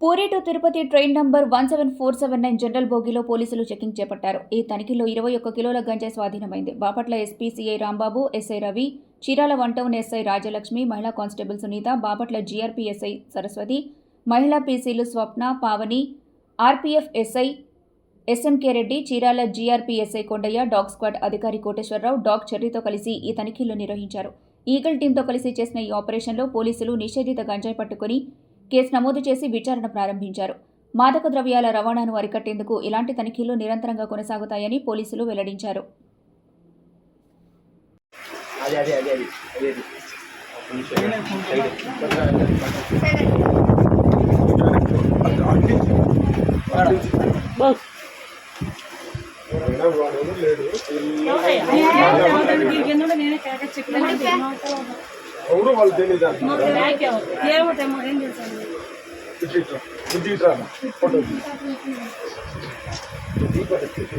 Puri to Tirupati train number one seven four seven nine general బోగిలో పోలీసులు checking చేపట్టారు. ఈ తనిఖీలో ఇరవై ఒక్క కిలోల గంజాయి స్వాధీనమైంది. Bapatla SP CI Rambabu SI Ravi Chirala one town SI Rajalakshmi మహిళా constable Sunitha Bapatla GRP SI Saraswathi మహిళా పీసీలు Swapna Pavani RPF SI SMK Reddy Chirala GRP SI Kondaiah dog squad అధికారి కోటేశ్వరరావు డాగ్ చెర్రీతో కలిసి ఈ తనిఖీలు నిర్వహించారు. ఈగల్ టీంతో కలిసి చేసిన ఈ ఆపరేషన్లో పోలీసులు నిషేధిత గంజాయి పట్టుకుని కేసు నమోదు చేసి విచారణ ప్రారంభించారు. మాదక ద్రవ్యాల రవాణాను అరికట్టేందుకు ఇలాంటి తనిఖీలు నిరంతరంగా కొనసాగుతాయని పోలీసులు వెల్లడించారు. అదే అదే అది అదే అది. ఒక్క నిమిషం. సైడ్. ఎవరు వాళ్ళు తెలియదు ఏమిటమ్మా ఏం చేశాను ఫోటో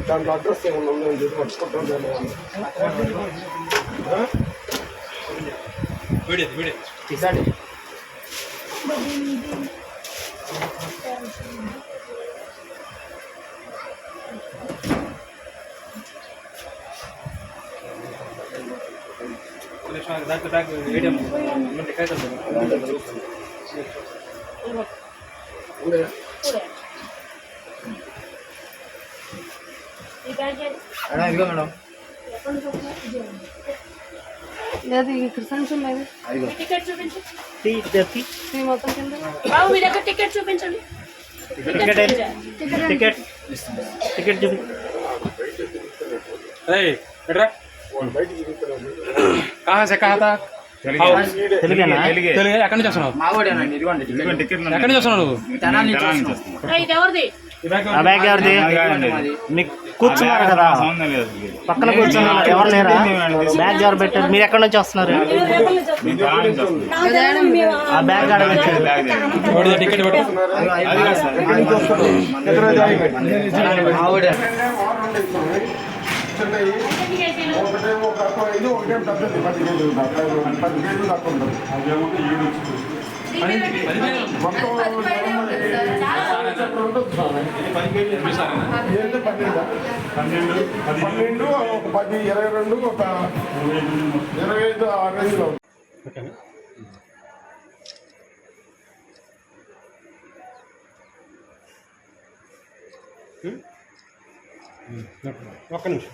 దాంట్లో అడ్రస్ ఏమన్నా ఉందని చెప్పి Doctor doctor ATM ఇదిగో మేడం. లేదు ఇక్కడ టికెట్ చూపించండి. టికెట్ చూపించండి. టికెట్ టికెట్ టికెట్ చూపి ఏయ్ ఎట్రా? ఎక్కడి నుంచి వస్తున్నావు? ఎక్కడి నుంచి ఆ బ్యాగ్ కూర్చున్నారు కదా. పక్కన కూర్చున్నారు. ఎవరు లేరా? బ్యాగ్ ఎవరు పెట్టారు? మీరు ఎక్కడి నుంచి వస్తున్నారు? ఆ బ్యాగ్ అడగచ్చు మావాడే చిన్నవి ఒకటేమో ఒక రకం ఇది ఒకటేమో పెద్దది పది కేజీలు దాకా పది కేజీలు దాకా ఉంటుంది. మొత్తం ఉండొచ్చు స్వామి. పన్నెండు పన్నెండు ఒక పది ఇరవై రెండు ఒక ఇరవై ఐదు ఆ రేంజ్లో ఒక్క నిమిషం.